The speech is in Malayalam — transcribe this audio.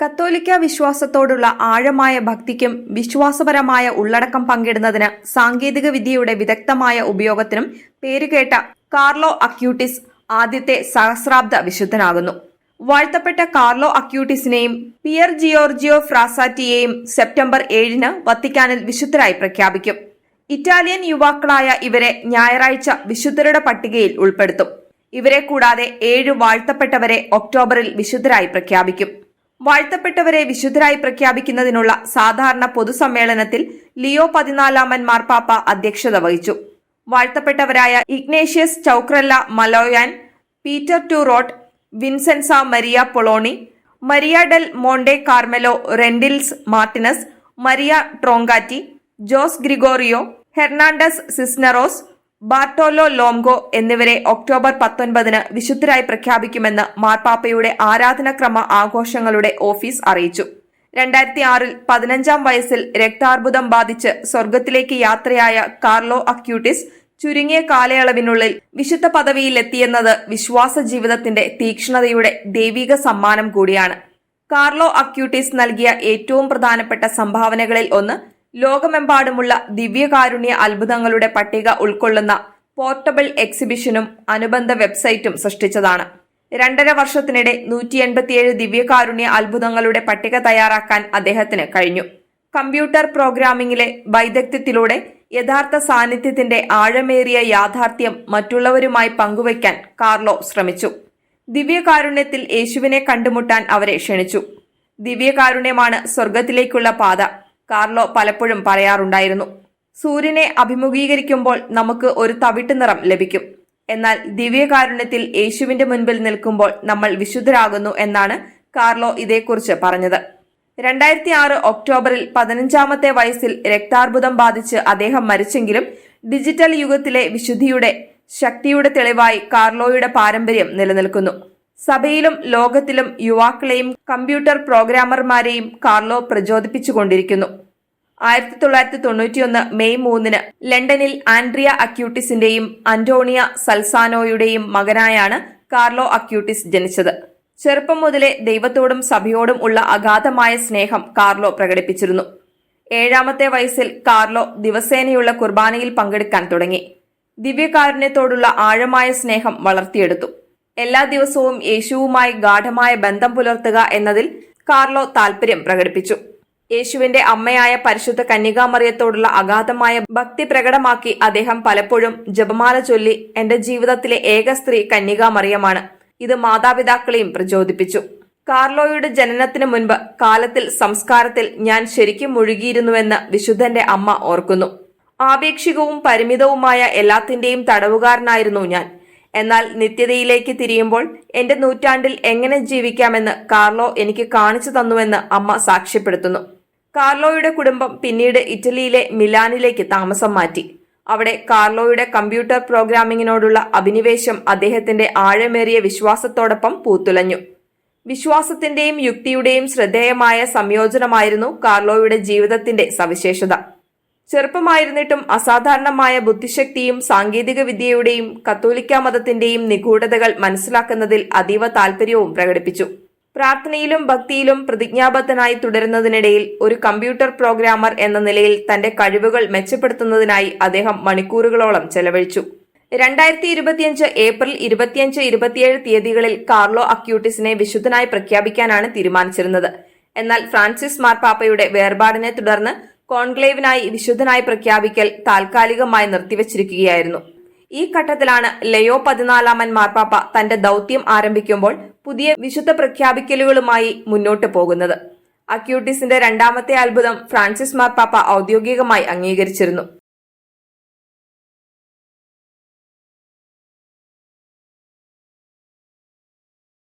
കത്തോലിക്ക വിശ്വാസത്തോടുള്ള ആഴമായ ഭക്തിക്കും വിശ്വാസപരമായ ഉള്ളടക്കം പങ്കിടുന്നതിന് സാങ്കേതിക വിദ്യയുടെ വിദഗ്ധമായ ഉപയോഗത്തിനും പേരുകേട്ട കാർലോ അക്യൂട്ടിസ് ആദ്യത്തെ സഹസ്രാബ്ദ വിശുദ്ധനാകുന്നു. വാഴ്ത്തപ്പെട്ട കാർലോ അക്യൂട്ടിസിനെയും പിയർ ജിയോർജിയോ ഫ്രാസാറ്റിയെയും സെപ്റ്റംബർ ഏഴിന് വത്തിക്കാനിൽ വിശുദ്ധരായി പ്രഖ്യാപിക്കും. ഇറ്റാലിയൻ യുവാക്കളായ ഇവരെ ഞായറാഴ്ച വിശുദ്ധരുടെ പട്ടികയിൽ ഉൾപ്പെടുത്തും. ഇവരെ കൂടാതെ ഏഴ് വാഴ്ത്തപ്പെട്ടവരെ ഒക്ടോബറിൽ വിശുദ്ധരായി പ്രഖ്യാപിക്കും. വാഴ്ത്തപ്പെട്ടവരെ വിശുദ്ധരായി പ്രഖ്യാപിക്കുന്നതിനുള്ള സാധാരണ പൊതുസമ്മേളനത്തിൽ ലിയോ പതിനാലാമൻ മാർപ്പാപ്പ അധ്യക്ഷത വഹിച്ചു. വാഴ്ത്തപ്പെട്ടവരായ Ignatius Choukrallah Maloyan Peter To Rot Vincenza Maria Poloni Maria del Monte Carmelo Rendiles Martinez Maria Troncatti Jose Gregorio Hernandez Cisneros Bartolo Longo എന്നിവരെ ഒക്ടോബർ പത്തൊൻപതിന് വിശുദ്ധരായി പ്രഖ്യാപിക്കുമെന്ന് മാർപ്പാപ്പയുടെ ആരാധനക്രമ ആഘോഷങ്ങളുടെ ഓഫീസ് അറിയിച്ചു. രണ്ടായിരത്തി ആറിൽ പതിനഞ്ചാം വയസ്സിൽ രക്താർബുദം ബാധിച്ച് സ്വർഗത്തിലേക്ക് യാത്രയായ കാർലോ അക്യൂട്ടിസ് ചുരുങ്ങിയ കാലയളവിനുള്ളിൽ വിശുദ്ധ പദവിയിലെത്തിയെന്നത് വിശ്വാസ ജീവിതത്തിന്റെ തീക്ഷ്ണതയുടെ ദൈവിക സമ്മാനം കൂടിയാണ്. കാർലോ അക്യൂട്ടിസ് നൽകിയ ഏറ്റവും പ്രധാനപ്പെട്ട സംഭാവനകളിൽ ഒന്ന് ലോകമെമ്പാടുമുള്ള ദിവ്യകാരുണ്യ അത്ഭുതങ്ങളുടെ പട്ടിക ഉൾക്കൊള്ളുന്ന പോർട്ടബിൾ എക്സിബിഷനും അനുബന്ധ വെബ്സൈറ്റും സൃഷ്ടിച്ചതാണ്. രണ്ടര വർഷത്തിനിടെ നൂറ്റി എൺപത്തിയേഴ് ദിവ്യകാരുണ്യ അത്ഭുതങ്ങളുടെ പട്ടിക തയ്യാറാക്കാൻ അദ്ദേഹത്തിന് കഴിഞ്ഞു. കമ്പ്യൂട്ടർ പ്രോഗ്രാമിംഗിലെ വൈദഗ്ധ്യത്തിലൂടെ യഥാർത്ഥ സാന്നിധ്യത്തിന്റെ ആഴമേറിയ യാഥാർത്ഥ്യം മറ്റുള്ളവരുമായി പങ്കുവയ്ക്കാൻ കാർലോ ശ്രമിച്ചു. ദിവ്യകാരുണ്യത്തിൽ യേശുവിനെ കണ്ടുമുട്ടാൻ അവരെ ക്ഷണിച്ചു. ദിവ്യകാരുണ്യമാണ് സ്വർഗത്തിലേക്കുള്ള പാത. കാർലോ പലപ്പോഴും പറയാറുണ്ടായിരുന്നു സൂര്യനെ അഭിമുഖീകരിക്കുമ്പോൾ നമുക്ക് ഒരു തവിട്ട് നിറം ലഭിക്കും. എന്നാൽ ദിവ്യകാരുണ്യത്തിൽ യേശുവിന്റെ മുൻപിൽ നിൽക്കുമ്പോൾ നമ്മൾ വിശുദ്ധരാകുന്നു എന്നാണ് കാർലോ ഇതേക്കുറിച്ച് പറഞ്ഞത്. രണ്ടായിരത്തി ആറ് ഒക്ടോബറിൽ പതിനഞ്ചാമത്തെ വയസ്സിൽ രക്താർബുദം ബാധിച്ച് അദ്ദേഹം മരിച്ചെങ്കിലും ഡിജിറ്റൽ യുഗത്തിലെ വിശുദ്ധിയുടെ ശക്തിയുടെ തെളിവായി കാർലോയുടെ പാരമ്പര്യം നിലനിൽക്കുന്നു. സഭയിലും ലോകത്തിലും യുവാക്കളെയും കമ്പ്യൂട്ടർ പ്രോഗ്രാമർമാരെയും കാർലോ പ്രചോദിപ്പിച്ചുകൊണ്ടിരിക്കുന്നു. ആയിരത്തി തൊള്ളായിരത്തി തൊണ്ണൂറ്റിയൊന്ന് മെയ് മൂന്നിന് ലണ്ടനിൽ ആൻഡ്രിയ അക്യൂട്ടിസിന്റെയും അന്റോണിയ സൽസാനോയുടെയും മകനായാണ് കാർലോ അക്യൂട്ടിസ് ജനിച്ചത്. ചെറുപ്പം മുതലേ ദൈവത്തോടും സഭയോടും ഉള്ള അഗാധമായ സ്നേഹം കാർലോ പ്രകടിപ്പിച്ചിരുന്നു. ഏഴാമത്തെ വയസ്സിൽ കാർലോ ദിവസേനയുള്ള കുർബാനയിൽ പങ്കെടുക്കാൻ തുടങ്ങി. ദിവ്യകാരുണ്യത്തോടുള്ള ആഴമായ സ്നേഹം വളർത്തിയെടുത്തു. എല്ലാ ദിവസവും യേശുവുമായി ഗാഠമായ ബന്ധം പുലർത്തുക എന്നതിൽ കാർലോ താൽപര്യം പ്രകടിപ്പിച്ചു. യേശുവിന്റെ അമ്മയായ പരിശുദ്ധ കന്യകാമറിയത്തോടുള്ള അഗാധമായ ഭക്തി പ്രകടമാക്കി അദ്ദേഹം പലപ്പോഴും ജപമാല ചൊല്ലി എന്റെ ജീവിതത്തിലെ ഏക സ്ത്രീ കന്യകാമറിയമാണ്. ഇത് മാതാപിതാക്കളെയും പ്രചോദിപ്പിച്ചു. കാർലോയുടെ ജനനത്തിന് മുൻപ് കാലത്തിൽ സംസ്കാരത്തിൽ ഞാൻ ശരിക്കും മുഴുകിയിരുന്നുവെന്ന് വിശുദ്ധന്റെ അമ്മ ഓർക്കുന്നു. ആപേക്ഷികവും പരിമിതവുമായ എല്ലാത്തിന്റെയും തടവുകാരനായിരുന്നു ഞാൻ. എന്നാൽ നിത്യതയിലേക്ക് തിരിയുമ്പോൾ എന്റെ നൂറ്റാണ്ടിൽ എങ്ങനെ ജീവിക്കാമെന്ന് കാർലോ എനിക്ക് കാണിച്ചു തന്നുവെന്ന് അമ്മ സാക്ഷ്യപ്പെടുത്തുന്നു. കാർലോയുടെ കുടുംബം പിന്നീട് ഇറ്റലിയിലെ മിലാനിലേക്ക് താമസം മാറ്റി. അവിടെ കാർലോയുടെ കമ്പ്യൂട്ടർ പ്രോഗ്രാമിങ്ങിനോടുള്ള അഭിനിവേശം അദ്ദേഹത്തിന്റെ ആഴമേറിയ വിശ്വാസത്തോടൊപ്പം പൂത്തുലഞ്ഞു. വിശ്വാസത്തിന്റെയും യുക്തിയുടെയും ശ്രദ്ധേയമായ സംയോജനമായിരുന്നു കാർലോയുടെ ജീവിതത്തിന്റെ സവിശേഷത. ചെറുപ്പമായിരുന്നിട്ടും അസാധാരണമായ ബുദ്ധിശക്തിയും സാങ്കേതിക വിദ്യയുടെയും കത്തോലിക്ക മതത്തിന്റെയും നിഗൂഢതകൾ മനസ്സിലാക്കുന്നതിൽ അതീവ താൽപര്യവും പ്രകടിപ്പിച്ചു. പ്രാർത്ഥനയിലും ഭക്തിയിലും പ്രതിജ്ഞാബദ്ധനായി തുടരുന്നതിനിടയിൽ ഒരു കമ്പ്യൂട്ടർ പ്രോഗ്രാമർ എന്ന നിലയിൽ തന്റെ കഴിവുകൾ മെച്ചപ്പെടുത്തുന്നതിനായി അദ്ദേഹം മണിക്കൂറുകളോളം ചെലവഴിച്ചു. രണ്ടായിരത്തി ഇരുപത്തിയഞ്ച് ഏപ്രിൽ ഇരുപത്തിയഞ്ച് ഇരുപത്തിയേഴ് തീയതികളിൽ കാർലോ അക്യൂട്ടിസിനെ വിശുദ്ധനായി പ്രഖ്യാപിക്കാനാണ് തീരുമാനിച്ചിരുന്നത്. എന്നാൽ ഫ്രാൻസിസ് മാർപ്പാപ്പയുടെ വേർപാടിനെ തുടർന്ന് കോൺക്ലേവിനായി വിശുദ്ധനായി പ്രഖ്യാപിക്കൽ താൽക്കാലികമായി നിർത്തിവച്ചിരിക്കുകയായിരുന്നു. ഈ ഘട്ടത്തിലാണ് ലയോ പതിനാലാമൻ മാർപ്പാപ്പ തന്റെ ദൌത്യം ആരംഭിക്കുമ്പോൾ പുതിയ വിശുദ്ധ പ്രഖ്യാപിക്കലുകളുമായി മുന്നോട്ട് പോകുന്നത്. അക്യൂട്ടിസിന്റെ രണ്ടാമത്തെ അത്ഭുതം ഫ്രാൻസിസ് മാർപ്പാപ്പ ഔദ്യോഗികമായി അംഗീകരിച്ചിരുന്നു.